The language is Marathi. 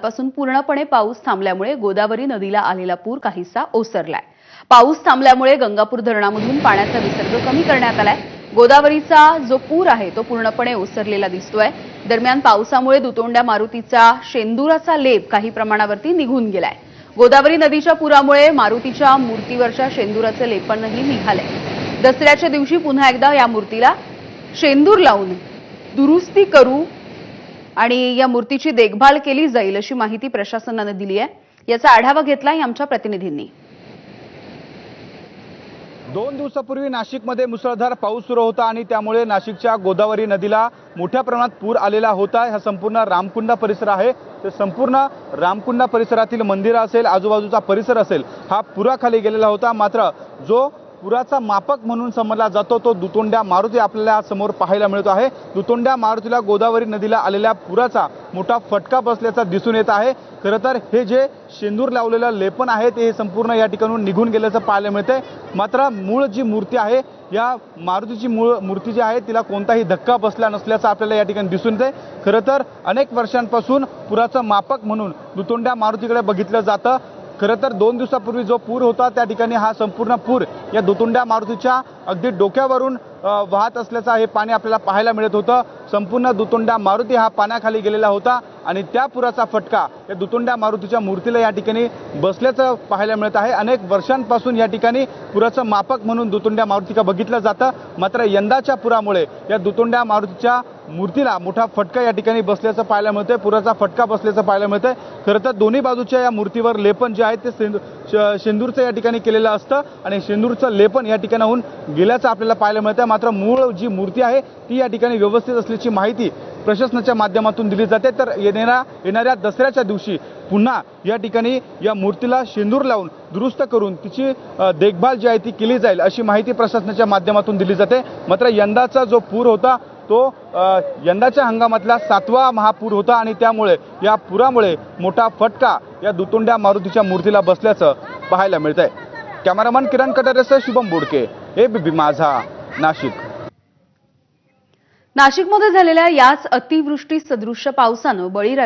कालपासून पूर्णपणे पाऊस थांबल्यामुळे गोदावरी नदीला आलेला पूर काहीसा ओसरलाय. पाऊस थांबल्यामुळे गंगापूर धरणामधून पाण्याचा विसर्ग कमी करण्यात आलाय. गोदावरीचा जो पूर आहे तो पूर्णपणे ओसरलेला दिसतोय. दरम्यान पावसामुळे दुतोंड्या मारुतीचा शेंदुराचा लेप काही प्रमाणावरती निघून गेलाय. गोदावरी नदीच्या पुरामुळे मारुतीच्या मूर्तीवरच्या शेंदुराचं लेपणही निघालंय. दसऱ्याच्या दिवशी पुन्हा एकदा या मूर्तीला शेंदूर लावून दुरुस्ती करू आणि या मूर्तीची देखभाल केली जाईल अशी माहिती प्रशासनानं दिली आहे. याचा आढावा घेतलाय आमच्या प्रतिनिधींनी. दोन दिवसापूर्वी नाशिकमध्ये मुसळधार पाऊस सुरू होता आणि त्यामुळे नाशिकच्या गोदावरी नदीला मोठ्या प्रमाणात पूर आलेला होता. हा संपूर्ण रामकुंडा परिसर आहे. तर संपूर्ण रामकुंडा परिसरातील मंदिरं असेल आजूबाजूचा परिसर असेल हा पुराखाली गेलेला होता. मात्र जो पुराचा मापक म्हणून समजला जातो तो दुतोंड्या मारुती आपल्याला समोर पाहायला मिळतो आहे. दुतोंड्या मारुतीला गोदावरी नदीला आलेल्या पुराचा मोठा फटका बसल्याचा दिसून येत आहे. खरं तर हे जे शेंदूर लावलेलं लेपन आहे ते हे संपूर्ण या ठिकाणून निघून गेल्याचं पाहायला मिळतंय. मात्र मूळ जी मूर्ती आहे या मारुतीची मूळ मूर्ती जी आहे तिला कोणताही धक्का बसला नसल्याचं आपल्याला या ठिकाणी दिसून येते खरं तर अनेक वर्षांपासून पुराचं मापक म्हणून दुतोंड्या मारुतीकडे बघितलं जातं. खरं तर दोन दिवसापूर्वी जो पूर होता त्या ठिकाणी हा संपूर्ण पूर या दुतुंड्या मारुतीच्या अगदी डोक्यावरून वाहत असल्याचं हे पाणी आपल्याला पाहायला मिळत होतं. संपूर्ण दुतुंड्या मारुती हा पाण्याखाली गेलेला होता आणि त्या पुराचा फटका या दुतोंड्या मारुतीच्या मूर्तीला या ठिकाणी बसल्याचं पाहायला मिळत आहे. अनेक वर्षांपासून या ठिकाणी पुराचं मापक म्हणून दुतुंड्या मारुतीका बघितलं जातं. मात्र यंदाच्या पुरामुळे या दुतुंड्या मारुतीच्या मूर्तीला मोठा फटका या ठिकाणी बसल्याचं पाहायला मिळतंय. पुराचा फटका बसल्याचं पाहायला मिळतंय. खरं तर दोन्ही बाजूच्या या मूर्तीवर लेपन जे आहे ते सेंदू श- शेंदूरचं या ठिकाणी केलेलं असतं आणि शेंदूरचं लेपन या ठिकाणाहून गेल्याचं आपल्याला पाहायला मिळतंय. मात्र मूळ जी मूर्ती आहे ती या ठिकाणी व्यवस्थित असल्याची माहिती प्रशासनाच्या माध्यमातून दिली जाते. तर येणाऱ्या येणाऱ्या दसऱ्याच्या दिवशी पुन्हा या ठिकाणी या मूर्तीला शेंदूर लावून दुरुस्त करून तिची देखभाल जी आहे ती केली जाईल अशी माहिती प्रशासनाच्या माध्यमातून दिली जाते. मात्र यंदाचा जो पूर होता तो यंदाच्या हंगामातला सातवा महापूर होता आणि त्यामुळे या पुरामुळे मोठा फटका या दुतोंड्या मारुतीच्या मूर्तीला बसल्याचं पाहायला मिळतंय. कॅमेरामन किरण कटारेसह शुभम बोडके एबीपी माझा नाशिक. नाशिकमध्ये झालेल्या याच अतिवृष्टी सदृश्य पावसानं बळीराजा